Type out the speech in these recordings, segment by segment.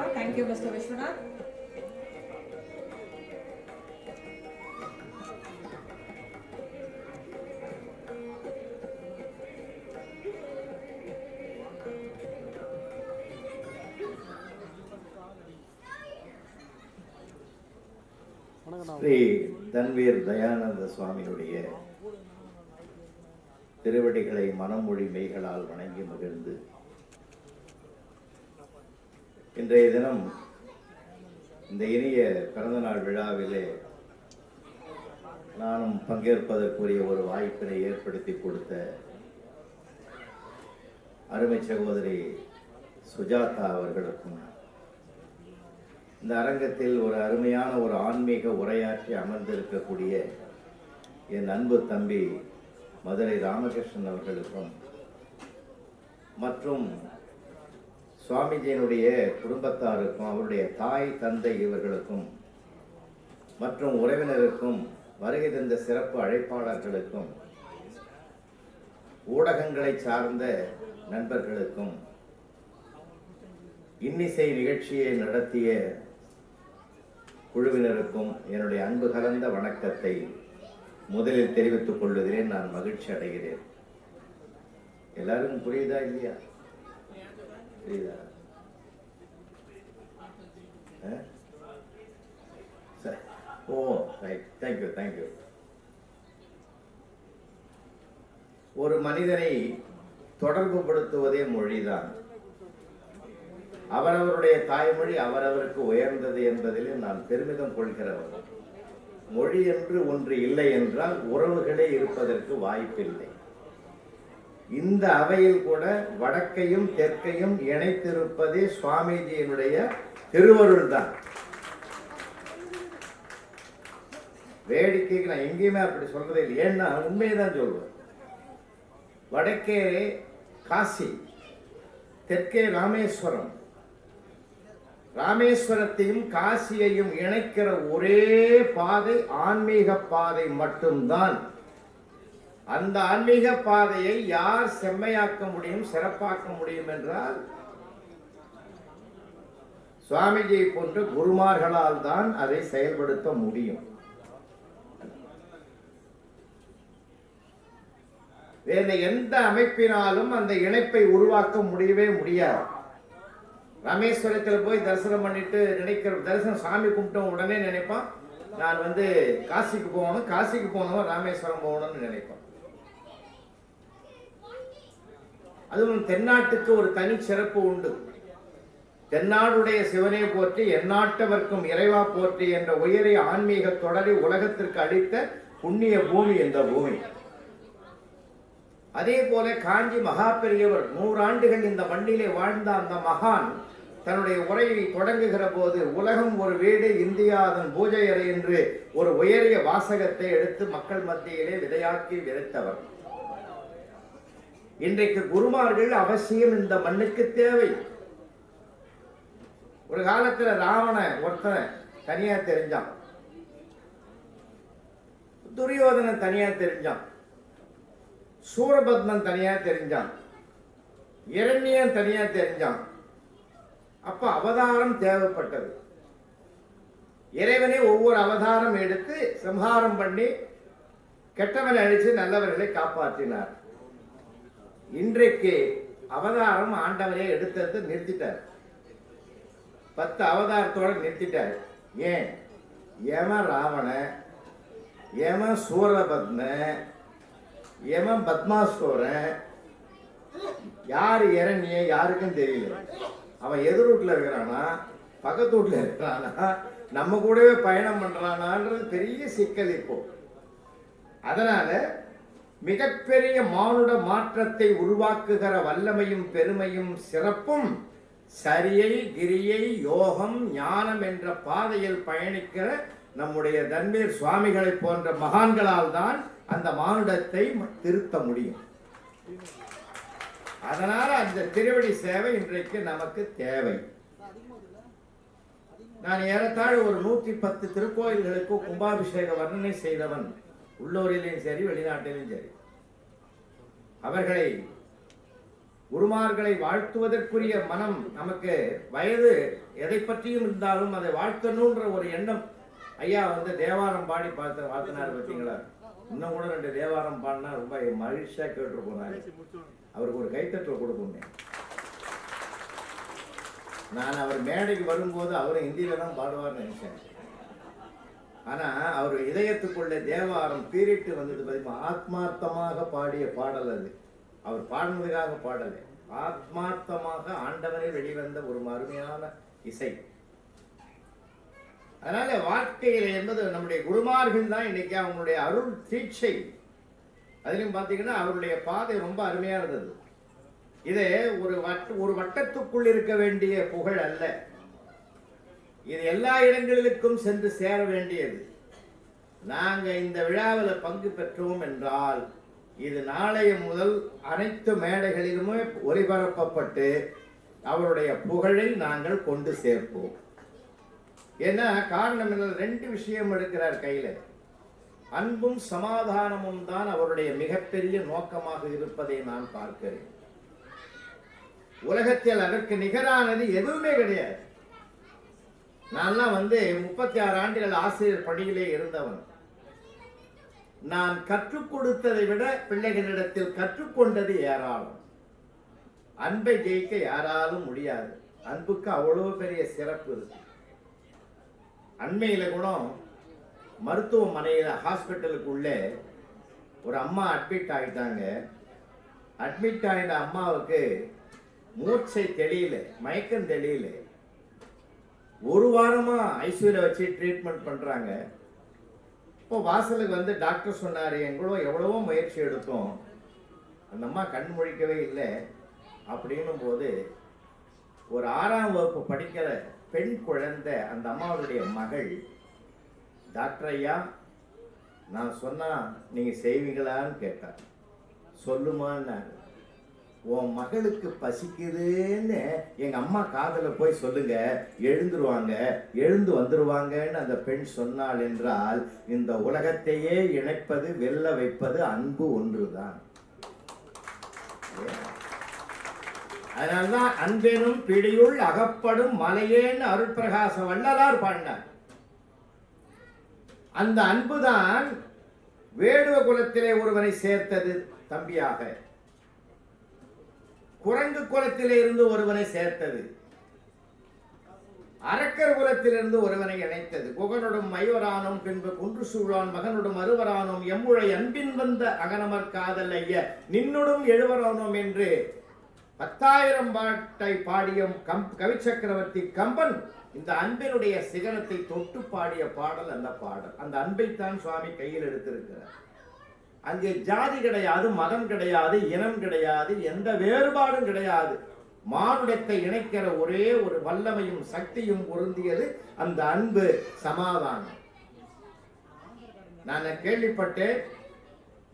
கண்டிப்பா thank you mister Viswanath Sri Tanveer Dayananda சுவாமியுடைய திருவடிகளை மனமொழி மெய்களால் வணங்கி மகிழ்ந்து இன்றைய தினம் இந்த இனிய பிறந்தநாள் விழாவிலே நானும் பங்கேற்பதற்குரிய ஒரு வாய்ப்பினை ஏற்படுத்தி கொடுத்த அருமை சகோதரி சுஜாதா அவர்களுக்கும் இந்த அரங்கத்தில் ஒரு அருமையான ஒரு ஆன்மீக உரையாற்றி அமர்ந்திருக்கக்கூடிய என் அன்பு தம்பி மதுரை ராமகிருஷ்ணன் அவர்களுக்கும் மற்றும் சுவாமிஜியினுடைய குடும்பத்தாருக்கும் அவருடைய தாய் தந்தை இவர்களுக்கும் மற்றும் உறவினருக்கும் வருகை தந்த சிறப்பு அழைப்பாளர்களுக்கும் ஊடகங்களை சார்ந்த நண்பர்களுக்கும் இன்னிசை நிகழ்ச்சியை நடத்திய குழுவினருக்கும் என்னுடைய அன்பு கலந்த வணக்கத்தை முதலில் தெரிவித்துக் கொள்வதிலே நான் மகிழ்ச்சி அடைகிறேன். எல்லாருக்கும் புரியுதா இல்லையா? புரியுதா ஆ? சரி. ஓ ரைட் தேங்க்யூ தேங்க்யூ ஒரு மனிதனை தொடர்பு படுத்துவதே மொழிதான் அவரவருடைய தாய்மொழி அவரவருக்கு உயர்ந்தது என்பதிலே நான் பெருமிதம் கொள்கிறவர் மொழி என்று ஒன்று இல்லை என்றால் உறவுகளே இருப்பதற்கு வாய்ப்பில்லை இந்த அவையில் கூட வடக்கையும் தெற்கையும் இணைத்திருப்பதே சுவாமிஜியினுடைய திருவருள் தான். வேடிக்கைக்கு நான் எங்கேயுமே அப்படி சொல்றதே இல்லை. ஏன்னா உண்மையை தான் சொல்லுவேன். வடக்கே காசி தெற்கே ராமேஸ்வரம். ராமேஸ்வரத்தையும் காசியையும் இணைக்கிற ஒரே பாதை ஆன்மீக பாதை மட்டும்தான். அந்த ஆன்மீக பாதையை யார் செம்மையாக்க முடியும் சிறப்பாக்க முடியும் என்றால் சுவாமிஜியை போன்ற குருமார்களால் தான் அதை செயல்படுத்த முடியும். வேறு எந்த அமைப்பினாலும் அந்த இணைப்பை உருவாக்க முடியவே முடியாது. ராமேஸ்வரத்தில் போய் தரிசனம் பண்ணிட்டு நினைக்கிற தரிசனம் சாமி கும்பிட்டோம் உடனே நினைப்பான் நான் வந்து காசிக்கு போகணும் காசிக்கு போகணும் ராமேஸ்வரம் போகணும்னு நினைப்பான். அதுவும் தென்னாட்டுக்கு ஒரு தனி சிறப்பு உண்டு. தென்னாடுடைய சிவனை போற்றி எந்நாட்டவர்க்கும் இறைவா போற்றி என்ற உயரிய ஆன்மீக தொடரை உலகத்திற்கு அளித்த புண்ணிய பூமி இந்த பூமி. அதே போல காஞ்சி மகா பெரியவர் நூறாண்டுகள் இந்த மண்ணிலே வாழ்ந்த அந்த மகான் தன்னுடைய உரையை தொடங்குகிற போது உலகம் ஒரு வீடு இந்தியா அதன் பூஜை அறை என்று ஒரு உயரிய வாசகத்தை எடுத்து மக்கள் மத்தியிலே விதையாக்கி விதைத்தவர். இன்றைக்கு குருமார்கள் அவசியம் இந்த மண்ணுக்கு தேவை. ஒரு காலத்துல ராவண ஒருத்தன் தனியா தெரிஞ்சான். துரியோதனன் தனியா தெரிஞ்சான். சூரபத்மன் தனியா தெரிஞ்சான். இரண்யன் தனியா தெரிஞ்சான். அப்ப அவதாரம் தேவைப்பட்டது. இறைவனே ஒவ்வொரு அவதாரம் எடுத்து சம்ஹாரம் பண்ணி கெட்டவனை அழிச்சு நல்லவர்களை காப்பாற்றினார். இன்றைக்கு அவதாரம் ஆண்டவரே எடுத்தது நிறுத்திட்டார். பத்து அவதாரத்தோட நிறுத்திட்டார். ஏன்? ஏமன் ராவண ஏமன் சூரபத்ம ஏமன் பத்மாசோரன் யார் இறங்கிய யாருக்கும் தெரியல. அவன் எதிர் வீட்டில் இருக்கிறானா? பக்கத்து வீட்டில் இருக்கிறானா? நம்ம கூடவே பயணம் பண்ணுறானான்றது பெரிய சிக்கல் இப்போ. அதனால மிகப்பெரிய மானுட மாற்றத்தை உருவாக்குகிற வல்லமையும் பெருமையும் சிறப்பும் சரியை கிரியை யோகம் ஞானம் என்ற பாதையில் பயணிக்கிற நம்முடைய தன்வீர் சுவாமிகளை போன்ற மகான்களால் தான் அந்த மானுடத்தை திருத்த முடியும். அதனால அந்த திருவடி சேவை இன்றைக்கு நமக்கு தேவை. நான் ஏறத்தாழ ஒரு நூற்றி பத்து திருக்கோயில்களுக்கு கும்பாபிஷேக வர்ணனை செய்தவன். உள்ளூரிலையும் சரி வெளிநாட்டிலும் சரி. அவர்களை குருமார்களை வாழ்த்துவதற்குரிய மனம் நமக்கு வயது எதை பற்றியும் இருந்தாலும் அதை வாழ்த்தணுன்ற ஒரு எண்ணம். ஐயா வந்து தேவாரம் பாடி பார்த்து வாழ்த்தினார் பார்த்தீங்களா? இன்னும் கூட ரெண்டு தேவாரம் பாடினா ரொம்ப மகிழ்ச்சியா கேட்டு போனாரு. அவருக்கு ஒரு கைத்தட்டல் கொடுப்போமே. நான் அவர் மேடைக்கு வரும்போது அவரும் ஹிந்தியில தான் பாடுவார்னு நினைச்சேன். ஆனா அவர் இதயத்துக்குள்ளே தேவாரம் பீரிட்டு வந்தது பார்த்தீங்கன்னா ஆத்மார்த்தமாக பாடிய பாடல் அது. அவர் பாடினதுக்காக பாடலை. ஆத்மார்த்தமாக ஆண்டவரை வெளிவந்த ஒரு அருமையான இசை. அதனால வாழ்க்கையில் என்பது நம்முடைய குருமார்கள் தான் இன்னைக்கு அவங்களுடைய அருள் தீட்சை. அதிலும் பார்த்தீங்கன்னா அவருடைய பாதை ரொம்ப அருமையாக இருந்தது இது ஒரு வட்ட ஒரு வட்டத்துக்குள் இருக்க வேண்டிய புகழ் அல்ல. இது எல்லா இடங்களிலுக்கும் சென்று சேர வேண்டியது. நாங்கள் இந்த விழாவில் பங்கு பெற்றோம் என்றால் இது நாளைய முதல் அனைத்து மேடைகளிலுமே ஒளிபரப்பப்பட்டு அவருடைய புகழை நாங்கள் கொண்டு சேர்ப்போம். ஏன்னா காரணம் என்ன? ரெண்டு விஷயம் எடுக்கிறார் கையில். அன்பும் சமாதானமும் தான் அவருடைய மிகப்பெரிய நோக்கமாக இருப்பதை நான் பார்க்கிறேன். உலகத்தில் அதற்கு நிகரானது எதுவுமே கிடையாது. நான்லாம் வந்து முப்பத்தி ஆறு ஆண்டுகள் ஆசிரியர் பணியிலே இருந்தவன். நான் கற்றுக் கொடுத்ததை விட பிள்ளைகளிடத்தில் கற்றுக்கொண்டது ஏராளம். அன்பை ஜெயிக்க யாராலும் முடியாது. அன்புக்கு அவ்வளோ பெரிய சிறப்பு இருக்கு அண்மையில் கூட மருத்துவமனையில ஹாஸ்பிட்டலுக்குள்ளே ஒரு அம்மா அட்மிட் ஆகிட்டாங்க அட்மிட் ஆகின அம்மாவுக்கு மூச்சை தெளியல மயக்கம் தெளியல. ஒரு வாரமா ஐசியூல வச்சு ட்ரீட்மெண்ட் பண்றாங்க. இப்போ வாசலுக்கு வந்து டாக்டர் சொன்னார் எங்களோ எவ்வளவோ முயற்சி எடுத்தோம். அந்த அம்மா கண் முழிக்கவே இல்லை. அப்படின்னும் போது ஒரு ஆறாம் வகுப்பு படிக்கிற பெண் குழந்தை அந்த அம்மாவுடைய மகள் டாக்டர் ஐயா நான் சொன்னால் நீங்கள் செய்வீங்களான்னு கேட்டார் சொல்லுமான்னாரு. உன் மகளுக்கு பசிக்குதுன்னு எங்க அம்மா காதில் போய் சொல்லுங்க. எழுந்துருவாங்க. எழுந்து வந்துருவாங்கன்னு அந்த பெண் சொன்னாள் என்றால் இந்த உலகத்தையே இணைப்பது வெல்ல வைப்பது அன்பு ஒன்றுதான். அதனால்தான் அன்பெனும் பிடியுள் அகப்படும் மலையேன்னு அருட்பிரகாச வள்ளலார் பாடினார். அந்த அன்புதான் வேடுவ குலத்திலே ஒருவனை சேர்த்தது தம்பியாக. குரங்கு குலத்திலே இருந்து ஒருவனை சேர்த்தது. அரக்கர் குலத்திலிருந்து ஒருவனை இணைத்தது. குகனொடும் மைவரானோம் பின்பு குன்று சூழான் மகனுடன் அருவரானோம் எம்முழை அன்பின் வந்த அகனமர் காதல் ஐய நின்னுடும் எழுவரானோம் என்று பத்தாயிரம் பாட்டை பாடிய கம் கவிச்சக்கரவர்த்தி கம்பன் இந்த அன்பினுடைய சிகரத்தை தொட்டு பாடிய பாடல் அந்த பாடல். அந்த அன்பைத்தான் சுவாமி கையில் எடுத்திருக்கிறார். அங்கே ஜாதி கிடையாது மதம் கிடையாது இனம் கிடையாது எந்த வேறுபாடும் கிடையாது. மானுடத்தை இணைக்கிற ஒரே ஒரு வல்லமையும் சக்தியும் பொருந்தியது அந்த அன்பு சமாதானம். நான் கேள்விப்பட்டேன்.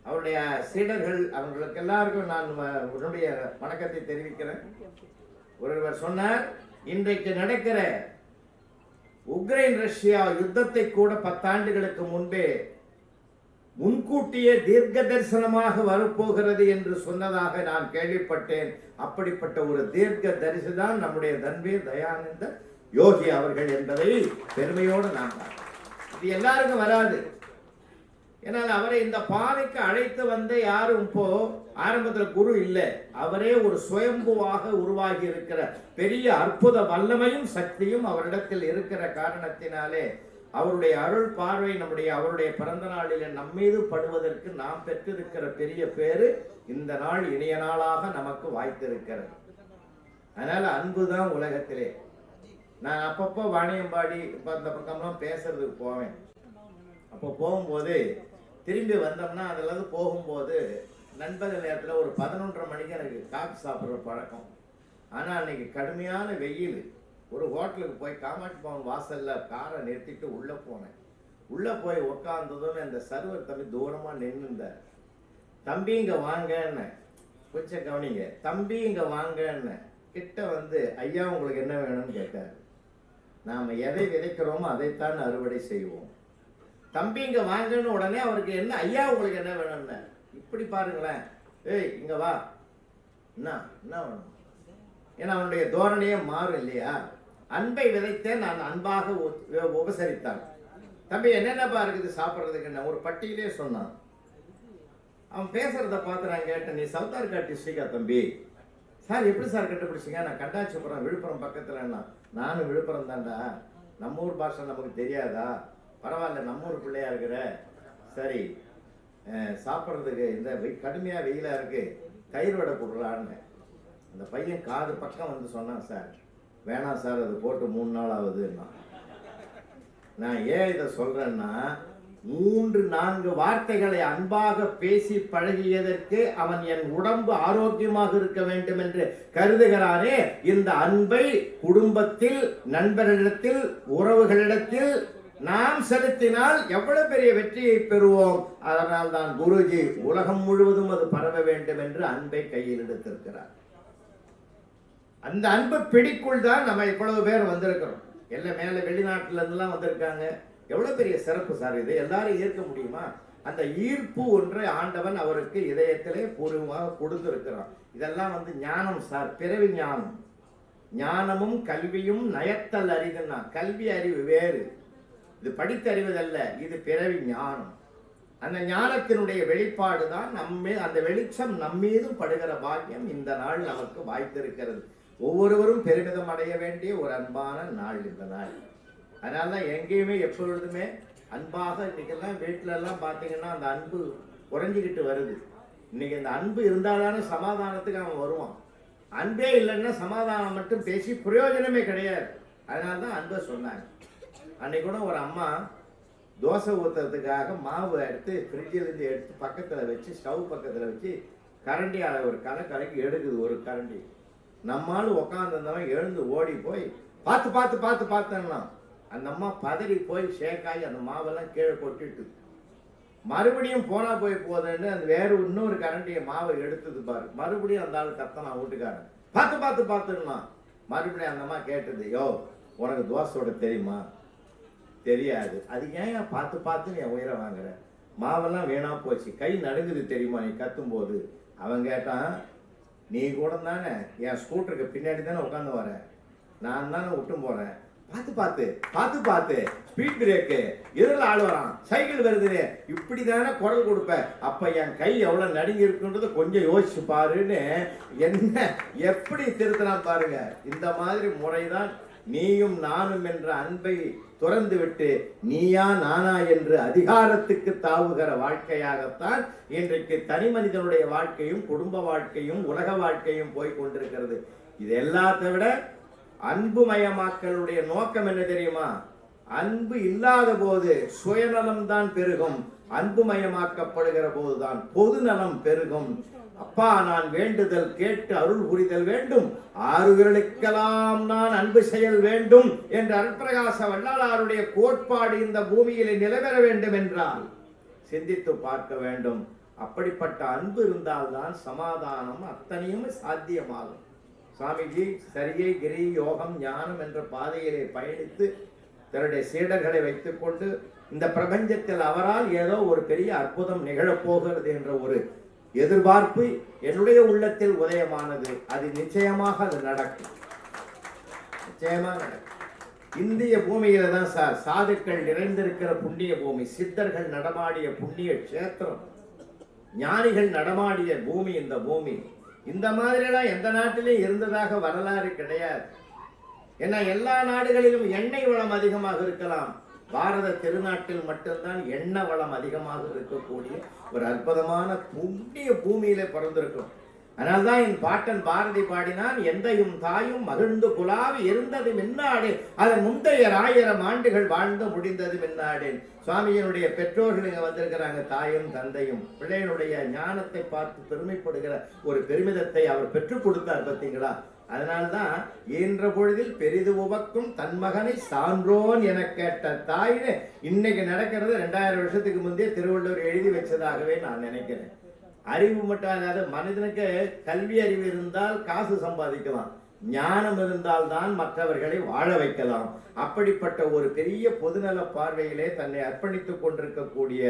அவருடைய சீடர்கள் அவங்களுக்கு எல்லாருக்கும் நான் உன்னுடைய வணக்கத்தை தெரிவிக்கிறேன். ஒருவர் சொன்னார் இன்றைக்கு நடக்கிற உக்ரைன் ரஷ்யா யுத்தத்தை கூட பத்தாண்டுகளுக்கு முன்பே முன்கூட்டியே தீர்க்க தரிசனமாக வரப்போகிறது என்று சொன்னதாக நான் கேள்விப்பட்டேன். அப்படிப்பட்ட ஒரு தீர்க்க தரிசி தான் நம்முடைய தன்வீர் தயானந்த யோகி அவர்கள் என்பதை பெருமையோடு நான் இது எல்லாருக்கும் வராது. ஏன்னால் அவரை இந்த பாதைக்கு அழைத்து வந்த யாரும் இப்போ ஆரம்பத்தில் குரு இல்லை. அவரே ஒரு சுயம்புவாக உருவாகி இருக்கிற பெரிய அற்புத வல்லமையும் சக்தியும் அவரிடத்தில் இருக்கிற காரணத்தினாலே அவருடைய அருள் பார்வை நம்முடைய அவருடைய பிறந்த நாளில நம்மீது படுவதற்கு நாம் பெற்றிருக்கிற பெரிய பேரு இந்த நாள் இனிய நாளாக நமக்கு வாய்த்திருக்கிறது. அதனால அன்புதான் உலகத்திலே. நான் அப்பப்போ வாணியம்பாடி இப்போ அந்த பக்கம்லாம் பேசுறதுக்கு போவேன். அப்போ போகும்போது திரும்பி வந்தோம்னா அதில் போகும்போது நண்பகல் நேரத்தில் ஒரு பதினொன்றரை மணிக்கு எனக்கு காஃபி சாப்பிட்ற பழக்கம். ஆனால் அன்னைக்கு கடுமையான வெயில். ஒரு ஹோட்டலுக்கு போய் காமாட்சி பவன் வாசலில் காரை நிறுத்திட்டு உள்ளே போனேன். உள்ளே போய் உட்காந்ததுன்னு அந்த சர்வர் தம்பி தூரமாக நின்றுந்தார் தம்பி இங்கே வாங்கன்னு. கொஞ்சம் கவனிங்க. தம்பி இங்கே வாங்கன்னு. கிட்ட வந்து ஐயா உங்களுக்கு என்ன வேணும்னு கேட்டார். நாம் எதை விதைக்கிறோமோ அதைத்தான் அறுவடை செய்வோம். தம்பி இங்கே வாங்கன்னு உடனே அவருக்கு என்ன ஐயா உங்களுக்கு என்ன வேணும்னு. இப்படி பாருங்களேன். ஏய் இங்கே வா. என்ன என்ன வேணும்? ஏன்னா அவனுடைய தோரணையே மாறும் இல்லையா? அன்பை விதைத்தேன் நான் அன்பாக உ- உபசரித்தான். தம்பி என்னென்னப்பா இருக்குது சாப்பிட்றதுக்குன்னு ஒரு பட்டியலே சொன்னான். அவன் பேசுறத பார்த்து நான் கேட்டேன் நீ சவுத்தார் டிஸ்ட்ரிக்டா தம்பி? சார் எப்படி சார் கண்டுபிடிச்சிங்க? நான் கண்டாச்சிபுரம் விழுப்புரம் பக்கத்துலன்னா. நானும் விழுப்புரம் தான்டா. நம்ம ஊர் பாஷை நமக்கு தெரியாதா? பரவாயில்ல நம்ம ஊர் பிள்ளையா இருக்கிற. சரி சாப்பிட்றதுக்கு இந்த கடுமையாக வெயிலாக இருக்குது தயிர் வடை கொடுறான்னு அந்த பையன் காது பக்கம் வந்து சொன்னான் சார் வேணாம் சார் அது போட்டு மூணு நாள் ஆகுதுன்னா நான் ஏன் இதை சொல்கிறேன்னா மூன்று நான்கு வார்த்தைகளை அன்பாக பேசி பழகியதற்கு அவன் என் உடம்பு ஆரோக்கியமாக இருக்க வேண்டும் என்று கருதுகிறானே. இந்த அன்பை குடும்பத்தில் நண்பர்களிடத்தில் உறவுகளிடத்தில் நாம் செலுத்தினால் எவ்வளவு பெரிய வெற்றியை பெறுவோம். அதனால் தான் குருஜி உலகம் முழுவதும் அது பரவ வேண்டும் என்று அன்பை கையில் எடுத்திருக்கிறார். அந்த அன்பு பிடிக்குள் தான் நம்ம இவ்வளவு பேர் வந்திருக்கிறோம். எல்லாம் மேலே வெளிநாட்டிலேருந்துலாம் வந்திருக்காங்க. எவ்வளோ பெரிய சிறப்பு சார் இது? எல்லாரும் ஏற்க முடியுமா? அந்த ஈர்ப்பு ஒன்றை ஆண்டவன் அவருக்கு இதயத்திலே பூர்வமாக கொடுத்திருக்கிறான். இதெல்லாம் வந்து ஞானம் சார் பிறவி ஞானம். ஞானமும் கல்வியும் நயத்தல் அறிவுன்னா கல்வி அறிவு வேறு. இது படித்தறிவதல்ல இது பிறவி ஞானம். அந்த ஞானத்தினுடைய வெளிப்பாடு தான் நம்மே அந்த வெளிச்சம் நம்மீதும் படுகிற பாக்கியம் இந்த நாள் நமக்கு வாய்த்திருக்கிறது. ஒவ்வொருவரும் பெருமிதம் அடைய வேண்டிய ஒரு அன்பான நாள் இந்த நாள். அதனால தான் எங்கேயுமே எப்பொழுதுமே அன்பாக இன்னைக்கெல்லாம் வீட்டில பார்த்தீங்கன்னா அந்த அன்பு குறைஞ்சிக்கிட்டு வருது. இன்னைக்கு இந்த அன்பு இருந்தால்தானே சமாதானத்துக்கு அவன் வருவான். அன்பே இல்லைன்னா சமாதானம் மட்டும் பேசி பிரயோஜனமே கிடையாது. அதனால தான் அன்பை சொன்னாங்க. அன்னைக்கு கூட ஒரு அம்மா தோசை ஊற்றுறதுக்காக மாவு எடுத்து ஃப்ரிட்ஜிலேருந்து எடுத்து பக்கத்தில் வச்சு ஸ்டவ் பக்கத்தில் வச்சு கரண்டி அதை ஒரு கலை கலக்கி எடுக்குது ஒரு கரண்டி. நம்மால் உக்காந்துருந்தவன் எழுந்து ஓடி போய் பார்த்து பார்த்து பார்த்து பார்த்தேன்னா அந்த அம்மா பதறி போய் ஷேக்காகி அந்த மாவெல்லாம் கீழே கொட்டிட்டு மறுபடியும் போனா போய் போதுன்னு அந்த வேற இன்னொரு கரண்டிய மாவை எடுத்தது பாரு. மறுபடியும் அந்த ஆள் கத்தனா வீட்டுக்காரன். பார்த்து பார்த்து பார்த்துருமா மறுபடியும் அந்த அம்மா கேட்டது யோ உனக்கு தோசையோட தெரியுமா? தெரியாது. அது ஏன் பார்த்து பார்த்து என் உயிரை வாங்குற? மாவெல்லாம் வீணா போச்சு. கை நடுங்குது தெரியுமா நீ கத்தும் போது அவன் கேட்டான் நீ கூட தானே என் ஸ்கூட்டருக்கு பின்னாடி தானே உட்காந்து வர. நான் தானே விட்டும் போறேன். பார்த்து பார்த்து பார்த்து பார்த்து. ஸ்பீட் பிரேக்கு எதிரில் ஆள் வரான். சைக்கிள் வருது இப்படி தானே குரல் கொடுப்பேன் அப்போ என் கை எவ்வளோ நடுங்கி இருக்குன்றத கொஞ்சம் யோசிச்சு பாருன்னு என்ன எப்படி திருத்தலாம் பாருங்க. இந்த மாதிரி முறை தான் நீயும் நானும் என்ற அன்பை துறந்துவிட்டு நீயா நானா என்று அதிகாரத்துக்கு தாவுகிற வாழ்க்கையாகத்தான் இன்றைக்கு தனி மனிதனுடைய வாழ்க்கையும் குடும்ப வாழ்க்கையும் உலக வாழ்க்கையும் போய் கொண்டிருக்கிறது. இது எல்லாத்தை விட அன்புமயமாக்கலுடைய நோக்கம் என்ன தெரியுமா? அன்பு இல்லாத போது சுயநலம் தான் பெருகும். அன்புமயமாக்கப்படுகிற போதுதான் பொது நலம் பெருகும். அப்பா நான் வேண்டுதல் கேட்டு அருள் புரிதல் வேண்டும். ஆறுகளுக்கெல்லாம் நான் அன்பு செயல் வேண்டும் என்ற அருட்பிரகாச வள்ளலாருடைய கோட்பாடு இந்த பூமியிலே நிலவர வேண்டும் என்றால் சிந்தித்து பார்க்க வேண்டும். அப்படிப்பட்ட அன்பு இருந்தால்தான் சமாதானம் அத்தனையும் சாத்தியமாகும். சுவாமிஜி சரியை கிரி யோகம் ஞானம் என்ற பாதையிலே பயணித்து தன்னுடைய சீடர்களை வைத்துக்கொண்டு இந்த பிரபஞ்சத்தில் அவரால் ஏதோ ஒரு பெரிய அற்புதம் நிகழப்போகிறது என்ற ஒரு எதிர்பார்ப்பு என்னுடைய உள்ளத்தில் உதயமானது. அது நிச்சயமாக அது நடக்கும். நிச்சயமாக நடக்கும். இந்திய பூமியில தான் சார் சாதுக்கள் நிறைந்திருக்கிற புண்ணிய பூமி சித்தர்கள் நடமாடிய புண்ணிய க்ஷேத்திரம் ஞானிகள் நடமாடிய பூமி இந்த பூமி. இந்த மாதிரிலாம் எந்த நாட்டிலையும் இருந்ததாக வரலாறு கிடையாது. ஏன்னா எல்லா நாடுகளிலும் எண்ணெய் வளம் அதிகமாக இருக்கலாம். பாரத திருநாட்டில் மட்டும்தான் எண்ணெய் வளம் அதிகமாக இருக்கக்கூடிய ஒரு அற்புதமான புண்ணிய பூமியிலே பிறந்திருக்கும். அதனால்தான் என் பாட்டன் பாரதி பாடினான் எந்தையும் தாயும் மகிழ்ந்து குலாவி இருந்தது மின்னாடு. அதன் முந்தைய ஆயிரம் ஆண்டுகள் வாழ்ந்து முடிந்தது மின்னாடேன் சுவாமியினுடைய பெற்றோர்கள் இங்க வந்திருக்கிறாங்க தாயும் தந்தையும். பிள்ளையனுடைய ஞானத்தை பார்த்து பெருமைப்படுகிற ஒரு பெருமிதத்தை அவர் பெற்றுக் கொடுத்தார் பார்த்தீங்களா? அதனால்தான் ஈன்ற பொழுதில் பெரிது உவக்கும் தன் மகனை சான்றோன் என கேட்ட தாயினு இன்னைக்கு நடக்கிறது ரெண்டாயிரம் வருஷத்துக்கு முந்தைய திருவள்ளுவர் எழுதி வச்சதாகவே நான் நினைக்கிறேன். அறிவு மட்டும் அதாவது மனிதனுக்கு கல்வி அறிவு இருந்தால் காசு சம்பாதிக்கலாம். ஞானம் இருந்தால் தான் மற்றவர்களை வாழ வைக்கலாம். அப்படிப்பட்ட ஒரு பெரிய பொதுநல பார்வையிலே தன்னை அர்ப்பணித்துக் கொண்டிருக்கக்கூடிய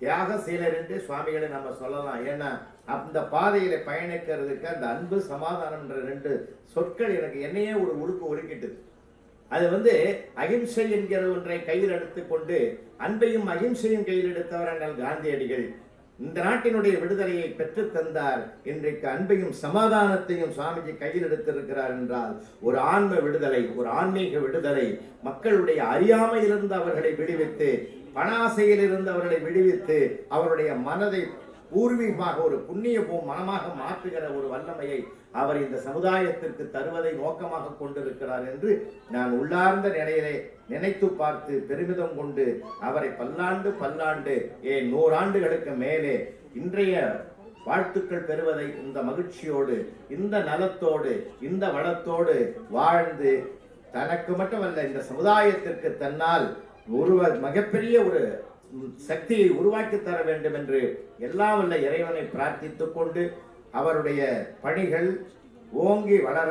தியாகசீலர் என்று சுவாமிகளை நம்ம சொல்லலாம். ஏன்னா அந்த பாதையில பயணிக்கிறதுக்கு அந்த அன்பு சமாதானம்ன்ற ரெண்டு சொற்கள் எனக்கு என்னையே ஒரு உறுப்பு உருக்கிட்டது அது வந்து அகிம்சை என்கிற ஒன்றை கையில் எடுத்துக்கொண்டு அன்பையும் அகிம்சையும் கையில் எடுத்தவர் அண்ணல் காந்தியடிகள். இந்த நாட்டினுடைய விடுதலையை பெற்றுத் தந்தார். இன்றைக்கு அன்பையும் சமாதானத்தையும் சுவாமிஜி கையில் எடுத்திருக்கிறார் என்றால் ஒரு ஆன்ம விடுதலை ஒரு ஆன்மீக விடுதலை மக்களுடைய அறியாமையிலிருந்து அவர்களை விடுவித்து பணாசையிலிருந்து அவர்களை விடுவித்து அவருடைய மனதை பூர்வீகமாக ஒரு புண்ணிய பூ மனமாக மாற்றுகிற ஒரு வல்லமையை அவர் இந்த சமுதாயத்திற்கு தருவதை நோக்கமாக கொண்டிருக்கிறார் என்று நான் உள்ளார்ந்த நிலையிலே நினைத்து பார்த்து பெருமிதம் கொண்டு அவரை பல்லாண்டு பல்லாண்டு ஏன் நூறாண்டுகளுக்கு மேலே இன்றைய வாழ்த்துக்கள் பெறுவதை இந்த மகிழ்ச்சியோடு இந்த நலத்தோடு இந்த வளத்தோடு வாழ்ந்து தனக்கு மட்டுமல்ல இந்த சமுதாயத்திற்கு தன்னால் ஒருவர் மிகப்பெரிய ஒரு சக்தியை உருவாக்கி தர வேண்டும் என்று எல்லாம் உள்ள இறைவனை பிரார்த்தித்துக் கொண்டு அவருடைய பணிகள் ஓங்கி வளர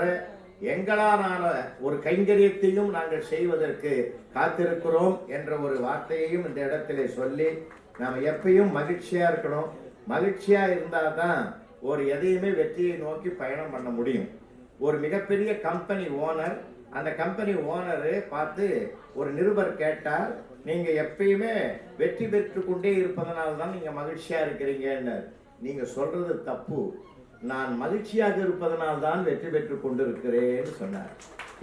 எங்களாலான ஒரு கைங்கரியத்தையும் நாங்கள் செய்வதற்கு காத்திருக்கிறோம் என்ற ஒரு வார்த்தையையும் இந்த இடத்திலே சொல்லி நாம் எப்பயும் மகிழ்ச்சியாக இருக்கணும். மகிழ்ச்சியாக இருந்தால் தான் ஒரு எதையுமே வெற்றியை நோக்கி பயணம் பண்ண முடியும். ஒரு மிகப்பெரிய கம்பெனி ஓனர் அந்த கம்பெனி ஓனரு பார்த்து ஒரு நிருபர் கேட்டால் நீங்க எப்பயுமே வெற்றி பெற்று கொண்டே இருப்பதனால தான் நீங்க மகிழ்ச்சியா இருக்கிறீங்கன்னு நீங்க சொல்றது தப்பு. நான் மகிழ்ச்சியாக இருப்பதனால் தான் வெற்றி பெற்று கொண்டிருக்கிறேன்னு சொன்னார்.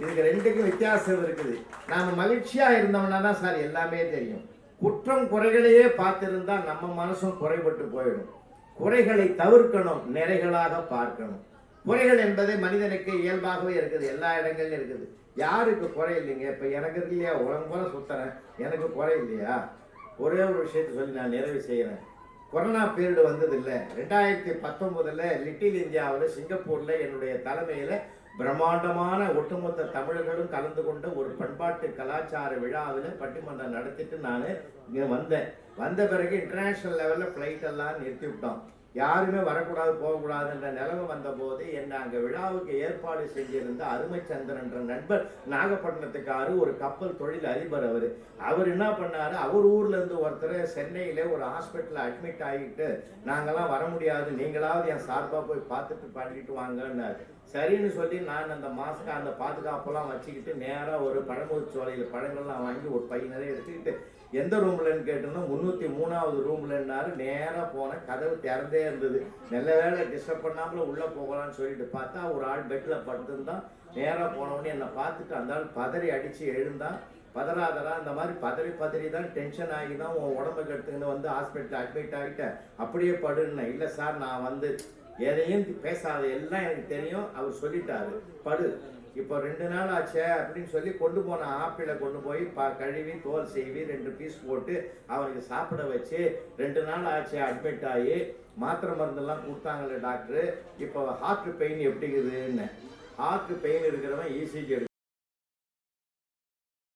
இதுக்கு ரெண்டுக்கும் வித்தியாசம் இருக்குது. நான் மகிழ்ச்சியா இருந்தோம்னா தான் சார் எல்லாமே தெரியும். குற்றம் குறைகளையே பார்த்திருந்தா நம்ம மனசும் குறைபட்டு போயிடும். குறைகளை தவிர்க்கணும் நிறைகளாக பார்க்கணும். குறைகள் என்பதை மனிதனுக்கு இயல்பாகவே இருக்குது. எல்லா இடங்கள்லையும் இருக்குது. யாருக்கு குறை இல்லைங்க? இப்போ எனக்கு இருக்கு இல்லையா? உலகம் போல சுத்துறேன். எனக்கு குறை இல்லையா? ஒரே ஒரு விஷயத்தை சொல்லி நான் நிறைவு செய்கிறேன் கொரோனா பீரியடு வந்தது இல்லை. ரெண்டாயிரத்தி பத்தொம்போதில் லிட்டில் இந்தியாவில் சிங்கப்பூரில் என்னுடைய தலைமையில் பிரம்மாண்டமான ஒட்டுமொத்த தமிழர்களும் கலந்து கொண்ட ஒரு பண்பாட்டு கலாச்சார விழாவில் பட்டிமன்றம் நடத்திட்டு நான் இங்கே வந்தேன். வந்த பிறகு இன்டர்நேஷ்னல் லெவலில் ஃப்ளைட் எல்லாம் நிறுத்தி விட்டோம். யாருமே வரக்கூடாது போகக்கூடாதுன்ற நிலைமை வந்தபோது என்னை அங்கே விழாவுக்கு ஏற்பாடு செஞ்சிருந்த அருமைச்சந்திரன்ற நண்பர் நாகப்பட்டினத்துக்காரு ஒரு கப்பல் தொழில் அதிபர் அவர். அவர் என்ன பண்ணாரு? அவர் ஊர்லேருந்து ஒருத்தர் சென்னையில் ஒரு ஹாஸ்பிட்டலில் அட்மிட் ஆகிட்டு நாங்கெல்லாம் வர முடியாது நீங்களாவது என் சார்பாக போய் பார்த்துட்டு பண்ணிட்டு வாங்கன்னாரு. சரின்னு சொல்லி நான் அந்த மாஸ்க் அந்த பாதுகாப்பெல்லாம் வச்சுக்கிட்டு நேராக ஒரு பழமுதிர்ச்சோலையில பழங்கள்லாம் வாங்கி ஒரு பையனரை எடுத்துக்கிட்டு எந்த ரூம்லன்னு கேட்டோம்னா முந்நூற்றி மூணாவது ரூம்லன்னாரு நேராக போனேன் கதவு திறந்தே இருந்தது. நல்ல வேளை டிஸ்டர்ப் பண்ணாமல உள்ளே போகலாம்னு சொல்லிட்டு பார்த்தா ஒரு ஆள் பெட்டில் படுத்திருந்தான் நேராக போனவொடனே என்னை பார்த்துட்டு அந்த ஆள் பதறி அடித்து எழுந்தான் பதறாதரா இந்த மாதிரி பதறி பதறி தான் டென்ஷன் ஆகி தான் உன் உடம்புக்கு கெடுத்துக்கிட்டு வந்து ஹாஸ்பிட்டல் அட்மிட் ஆகிட்டேன் அப்படியே படுன்னேன் இல்லை சார் நான் வந்து எதையும் பேசாத எல்லாம் எனக்கு தெரியும். அவர் சொல்லிட்டாரு. படு. இப்போ ரெண்டு நாள் ஆச்சே அப்படின்னு சொல்லி கொண்டு போன ஆப்பிளை கொண்டு போய் ப கழுவி தோல் செய்வி ரெண்டு பீஸ் போட்டு அவனுக்கு சாப்பிட வச்சு ரெண்டு நாள் ஆச்சு அட்மிட் ஆகி மாத்திரை மருந்தெல்லாம் கொடுத்தாங்களே டாக்டரு இப்போ ஹார்ட் பெயின் எப்படிங்குதுன்னு. ஹார்ட் பெயின் இருக்கிறவன் இசிஜி